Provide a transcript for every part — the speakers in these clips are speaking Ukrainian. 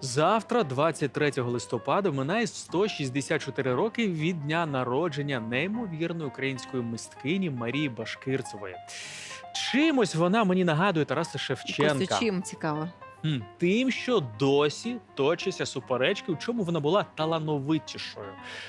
Завтра, 23 листопада, минає 164 роки від дня народження неймовірної української мисткині Марії Башкирцевої. Чимось вона мені нагадує Тараса Шевченка. Костю, чим цікаво? М, Тим, що досі точаться суперечки, у чому вона була талановитішою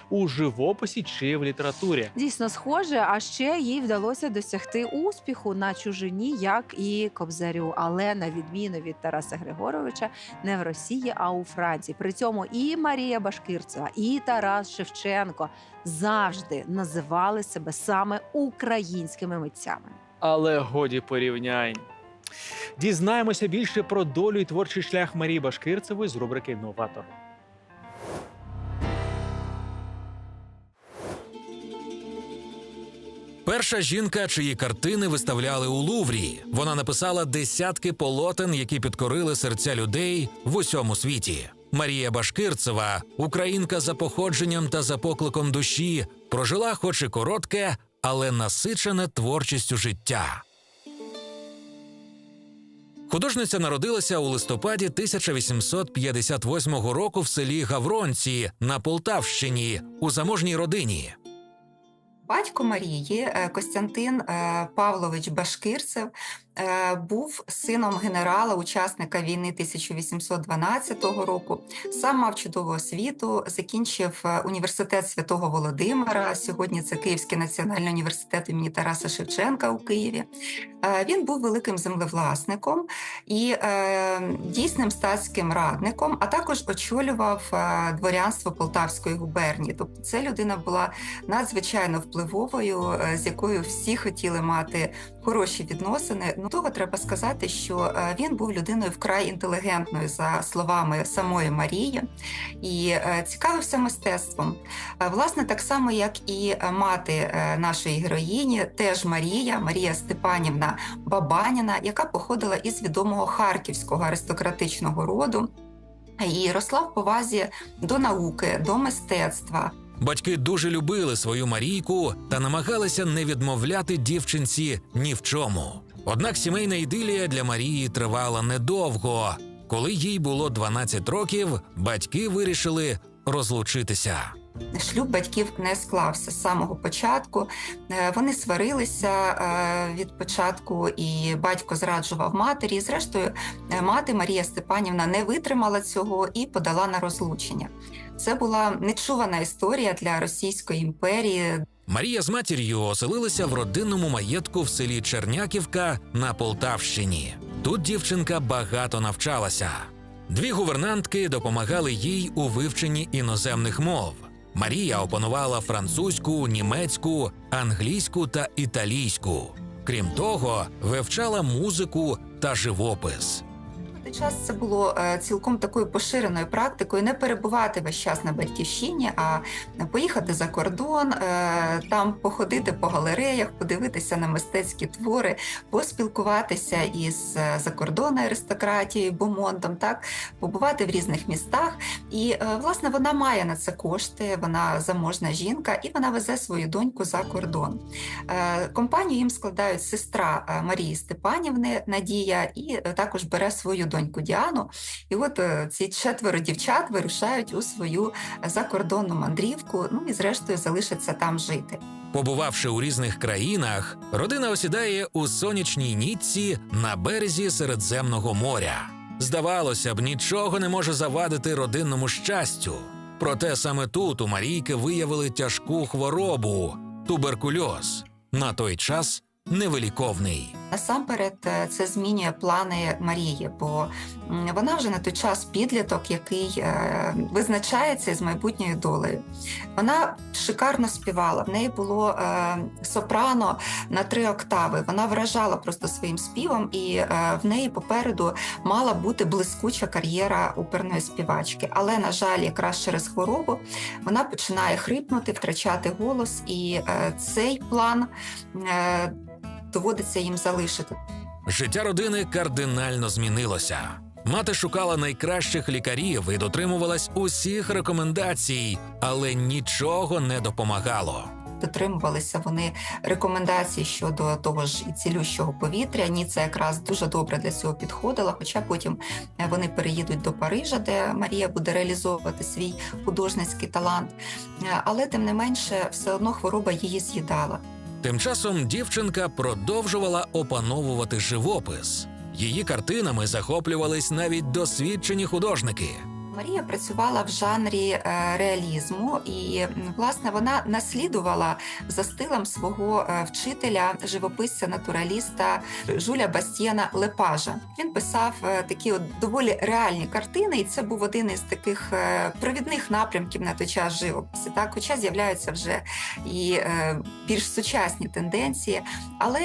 у живописі чи в літературі. Дійсно схоже, а ще їй вдалося досягти успіху на чужині, як і Кобзарю. Але на відміну від Тараса Григоровича, не в Росії, а у Франції. При цьому і Марія Башкирцева, і Тарас Шевченко завжди називали себе саме українськими митцями. Але годі порівнянь. Дізнаємося більше про долю і творчий шлях Марії Башкирцевої з рубрики Новатор. Перша жінка, чиї картини виставляли у Луврі. Вона написала десятки полотен, які підкорили серця людей в усьому світі. Марія Башкирцева, українка за походженням та за покликом душі, прожила, хоч і коротке, але насичене творчістю життя. Художниця народилася у листопаді 1858 року в селі Гавронці на Полтавщині у заможній родині. Батько Марії е, Костянтин е, Павлович Башкирцев е, був сином генерала, учасника війни 1812 року. Сам мав чудову освіту, закінчив університет Святого Володимира. Сьогодні це Київський національний університет імені Тараса Шевченка у Києві. Він був великим землевласником і дійсним статським радником, а також очолював дворянство Полтавської губернії. Тобто, це людина була надзвичайно впливовою, е, з якою всі хотіли мати хороші відносини. Ну того треба сказати, що е, він був людиною вкрай інтелігентною, за словами самої Марії, і е, цікавився мистецтвом. Власне, так само, як і мати нашої героїні, теж Марія, Марія Степанівна Бабаніна, яка походила із відомого харківського аристократичного роду. І росла в повазі до науки, до мистецтва. Батьки дуже любили свою Марійку та намагалися не відмовляти дівчинці ні в чому. Однак сімейна ідилія для Марії тривала недовго. Коли їй було 12 років, батьки вирішили розлучитися. Шлюб батьків не склався з самого початку. Е, Вони сварилися е, від початку, і батько зраджував матері. І, зрештою, е, мати Марія Степанівна не витримала цього і подала на розлучення. Це була нечувана історія для Російської імперії. Марія з матір'ю оселилися в родинному маєтку в селі Черняківка на Полтавщині. Тут дівчинка багато навчалася. Дві гувернантки допомагали їй у вивченні іноземних мов. Марія опанувала французьку, німецьку, англійську та італійську. Крім того, вивчала музику та живопис. Той час це було е, цілком такою поширеною практикою не перебувати весь час на батьківщині, а поїхати за кордон, е, там походити по галереях, подивитися на мистецькі твори, поспілкуватися із е, закордонною аристократією, бомондом, так побувати в різних містах. І е, власне вона має на це кошти. Вона заможна жінка, і вона везе свою доньку за кордон. Е, Компанію їм складають сестра е, Марії Степанівни Надія, і е, також бере свою доньку Діану. І от е, ці четверо дівчат вирушають у свою закордонну мандрівку. Ну і зрештою залишаться там жити. Побувавши у різних країнах, родина осідає у сонячній нітці на березі Середземного моря. Здавалося б, нічого не може завадити родинному щастю. Проте саме тут у Марійки виявили тяжку хворобу туберкульоз. На той час невиліковний. Насамперед, е, це змінює плани Марії, бо вона вже на той час підліток, який е, визначається з майбутньою долею. Вона шикарно співала. В неї було е, сопрано на три октави. Вона вражала просто своїм співом, і в неї попереду мала бути блискуча кар'єра оперної співачки. Але, на жаль, якраз через хворобу вона починає хрипнути, втрачати голос, і цей план. Доводиться їм залишити. Життя родини кардинально змінилося. Мати шукала найкращих лікарів і дотримувалась усіх рекомендацій, але нічого не допомагало. дотримувалися вони рекомендацій щодо того ж і цілющого повітря. Ні, це якраз дуже добре для цього підходило. Хоча потім е, вони переїдуть до Парижа, де Марія буде реалізовувати свій художницький талант. Е, Але тим не менше, все одно хвороба її з'їдала. Тим часом дівчинка продовжувала опановувати живопис. Її картинами захоплювались навіть досвідчені художники. Марія працювала в жанрі е, реалізму, і власне вона наслідувала за стилем свого е, вчителя, живописця, натураліста Жуля Бастіана Лепажа. Він писав е, такі от доволі реальні картини, і це був один із таких провідних напрямків на той час живописі. Так, хоча з'являються вже і більш сучасні тенденції, але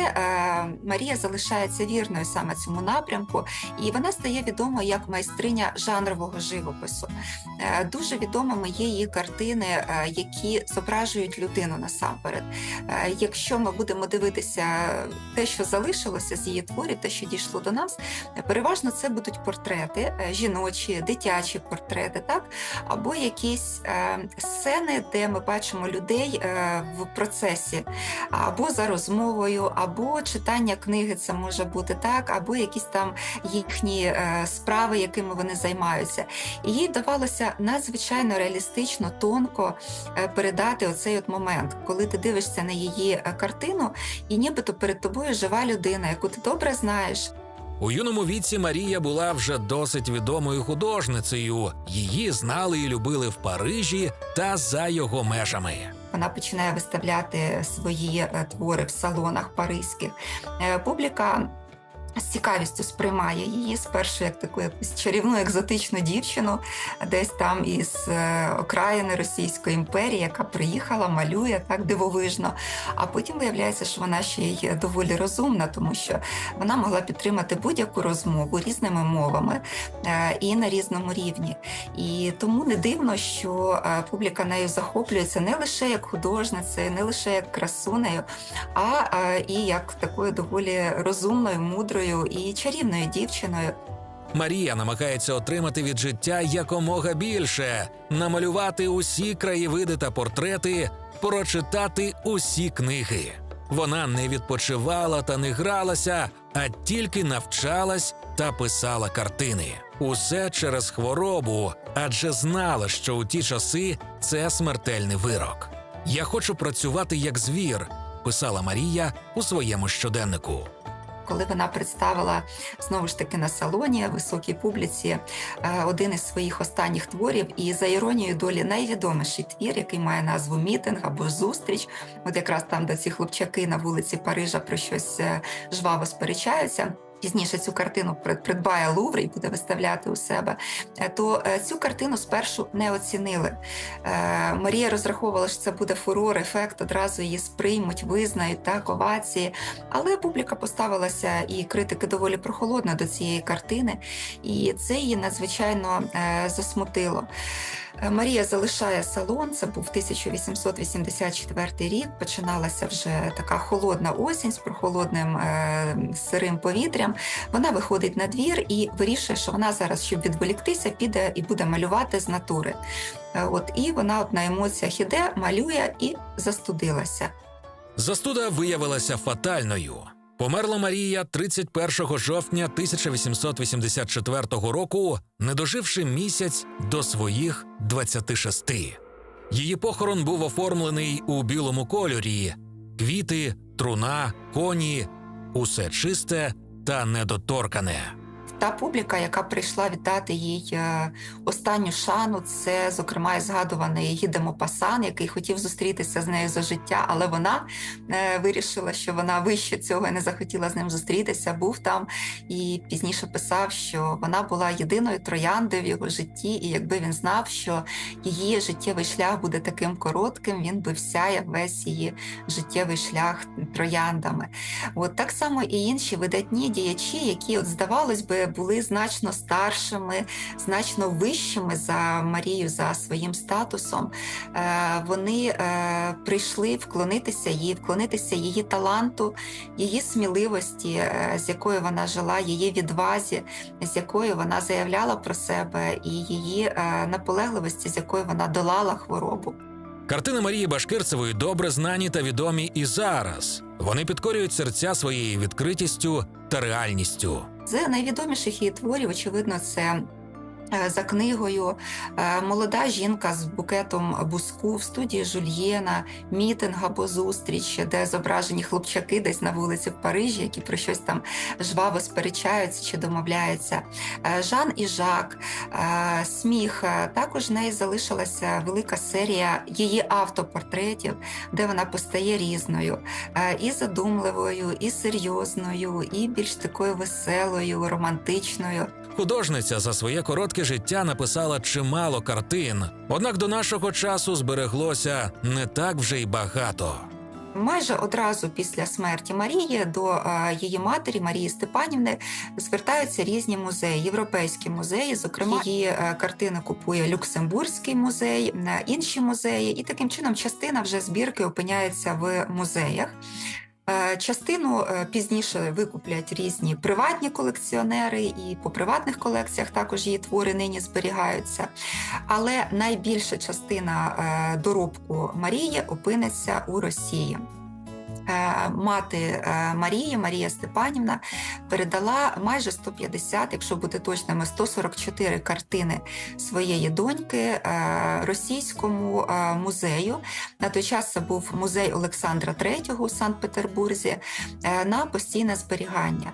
Марія залишається вірною саме цьому напрямку, і вона стає відомою як майстриня жанрового живопису. Е, Дуже відомими є її картини, е, які зображують людину насамперед. Е, Якщо ми будемо дивитися те, що залишилося з її творів, те, що дійшло до нас, переважно це будуть портрети, жіночі, дитячі портрети, так або якісь сцени, де ми бачимо людей в процесі, або за розмовою, або читання книги, це може бути так, або якісь там їхні справи, якими вони займаються. І їй вдавалося надзвичайно реалістично, тонко е, передати оцей от момент, коли ти дивишся на її е, картину, і нібито перед тобою жива людина, яку ти добре знаєш. У юному віці Марія була вже досить відомою художницею. Її знали і любили в Парижі та за його межами. Вона починає виставляти свої е, твори в салонах паризьких. Публіка з цікавістю сприймає її спершу як таку якусь чарівну екзотичну дівчину, десь там із е, окраїни Російської імперії, яка приїхала, малює так дивовижно. А потім виявляється, що вона ще й доволі розумна, тому що вона могла підтримати будь-яку розмову різними мовами е, і на різному рівні. І тому не дивно, що е, публіка нею захоплюється не лише як художницею, не лише як красунею, а і як такою доволі розумною, мудрою і чарівною дівчиною. Марія намагається отримати від життя якомога більше, намалювати усі краєвиди та портрети, прочитати усі книги. Вона не відпочивала та не гралася, а тільки навчалась та писала картини. Усе через хворобу, адже знала, що у ті часи це смертельний вирок. Я хочу працювати як звір, писала Марія у своєму щоденнику. Коли вона представила знову ж таки на салоні високій публіці е, один із своїх останніх творів, і за іронією долі найвідоміший твір, який має назву Мітинг або Зустріч, от якраз там, де ці хлопчаки на вулиці Парижа про щось е, жваво сперечаються. Пізніше цю картину придбає Лувр і буде виставляти у себе. е, То е, цю картину спершу не оцінили. Е, Марія розраховувала, що це буде фурор, ефект, одразу її сприймуть, визнають так, овації. Але публіка поставилася і критики доволі прохолодно до цієї картини, і це її надзвичайно засмутило. Е, Марія залишає салон. Це був 1884 рік. Починалася вже така холодна осінь з прохолодним е, сирим повітрям. Вона виходить на двір і вирішує, що вона зараз, щоб відволіктися, піде і буде малювати з натури. Е, От і вона от на емоціях іде, малює і застудилася. Застуда виявилася фатальною. Померла Марія 31 жовтня 1884 року, не доживши місяць до своїх 26. Її похорон був оформлений у білому кольорі: квіти, труна, коні, усе чисте та недоторкане. Та публіка, яка прийшла вітати їй е, останню шану, це, зокрема, і згадуваний Гіде Мопасан, який хотів зустрітися з нею за життя, але вона е, вирішила, що вона вище цього і не захотіла з ним зустрітися. Був там і пізніше писав, що вона була єдиною трояндою в його житті, і якби він знав, що її життєвий шлях буде таким коротким, він би всяяв весь її життєвий шлях трояндами. От так само і інші видатні діячі, які, от здавалось би, були значно старшими, значно вищими за Марію за своїм статусом. Е, Вони е, прийшли вклонитися їй, вклонитися її таланту, її сміливості, е, з якою вона жила, її відвазі, з якою вона заявляла про себе, і її наполегливості, з якою вона долала хворобу. Картини Марії Башкирцевої добре знані та відомі і зараз. Вони підкорюють серця своєю відкритістю та реальністю. З найвідоміших її творів, очевидно, це за книгою е, Молода жінка з букетом буску в студії Жульєна, мітинг або зустріч, де зображені хлопчаки десь на вулиці в Парижі, які про щось там жваво сперечаються чи домовляються. Е, Жан і Жак, е, сміх. Е, Також в неї залишилася велика серія її автопортретів, де вона постає різною е, і задумливою, і серйозною, і більш такою веселою, романтичною. Художниця за своє коротке життя написала чимало картин, однак до нашого часу збереглося не так вже й багато. Майже одразу після смерті Марії до е, її матері Марії Степанівни звертаються різні музеї, європейські музеї. Зокрема, її е, картини купує Люксембурзький музей, е, інші музеї, і таким чином частина вже збірки опиняється в музеях. Е, Частину е, пізніше викуплять різні приватні колекціонери, і по приватних колекціях також її твори нині зберігаються. Але найбільша частина е, доробку Марії опиниться у Росії. Е, Мати е, Марії, Марія Степанівна, передала майже 150, якщо бути точними, 144 картини своєї доньки е, російському музею. На той час це був музей Олександра III у Санкт-Петербурзі на постійне зберігання.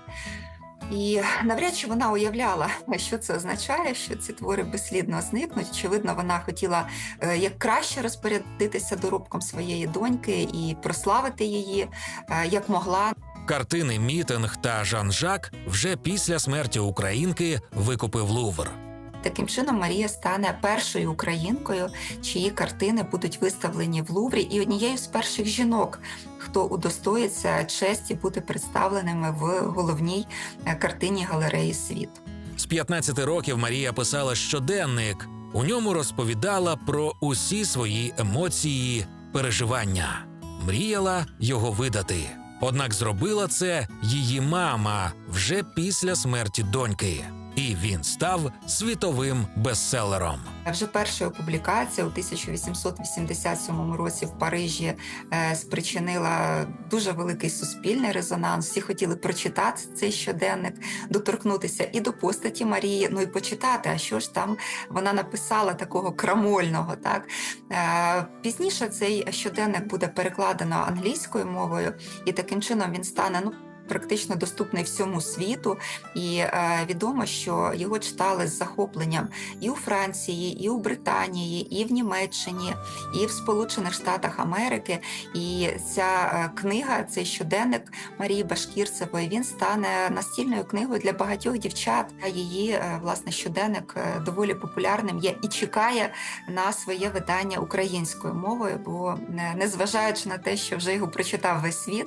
І навряд чи вона уявляла, що це означає, що ці твори безслідно зникнуть. Очевидно, вона хотіла е, як краще розпорядитися доробком своєї доньки і прославити її е, як могла. Картини Мітинг та Жан-Жак вже після смерті українки викупив Лувр. Таким чином, Марія стане першою українкою, чиї картини будуть виставлені в Луврі, і однією з перших жінок, хто удостоїться честі бути представленими в головній е, картині галереї світу. З 15 років Марія писала щоденник. У ньому розповідала про усі свої емоції, переживання. Мріяла його видати. Однак зробила це її мама вже після смерті доньки, і він став світовим бестселером. Вже перша публікація у 1887 році в Парижі е, спричинила дуже великий суспільний резонанс. Всі хотіли прочитати цей щоденник, доторкнутися і до постаті Марії, ну і почитати, а що ж там вона написала такого крамольного. Так Е, пізніше цей щоденник буде перекладено англійською мовою, і таким чином він стане ну. Практично доступний всьому світу, і е, відомо, що його читали з захопленням і у Франції, і у Британії, і в Німеччині, і в Сполучених Штатах Америки. І ця е, книга, цей щоденник Марії Башкірцевої, він стане настільною книгою для багатьох дівчат. Її е, власне щоденник доволі популярним є і чекає на своє видання українською мовою. Бо незважаючи на те, що вже його прочитав весь світ,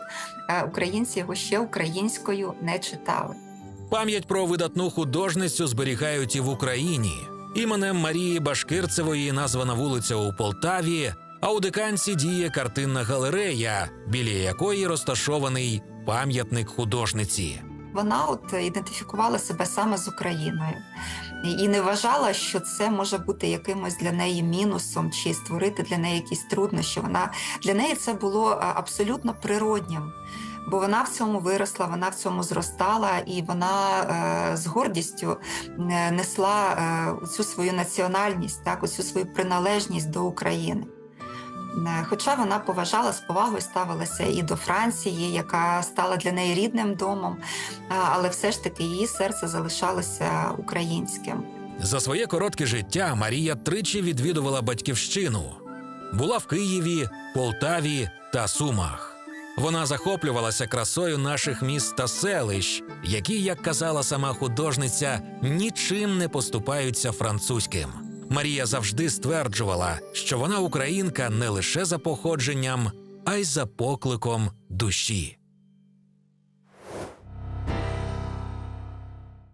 українці його ще українською не читали. Пам'ять про видатну художницю зберігають і в Україні. Іменем Марії Башкирцевої названа вулиця у Полтаві, а у диканці діє картинна галерея, біля якої розташований пам'ятник художниці. Вона от ідентифікувала себе саме з Україною і не вважала, що це може бути якимось для неї мінусом чи створити для неї якісь труднощі. Вона для неї це було абсолютно природнім. Бо вона в цьому виросла, вона в цьому зростала, і вона е, з гордістю е, несла е, цю свою національність, так, оцю свою приналежність до України. Хоча вона поважала з повагою ставилася і до Франції, яка стала для неї рідним домом, але все ж таки її серце залишалося українським. За своє коротке життя Марія тричі відвідувала батьківщину. Була в Києві, Полтаві та Сумах. Вона захоплювалася красою наших міст та селищ, які, як казала сама художниця, нічим не поступаються французьким. Марія завжди стверджувала, що вона українка не лише за походженням, а й за покликом душі.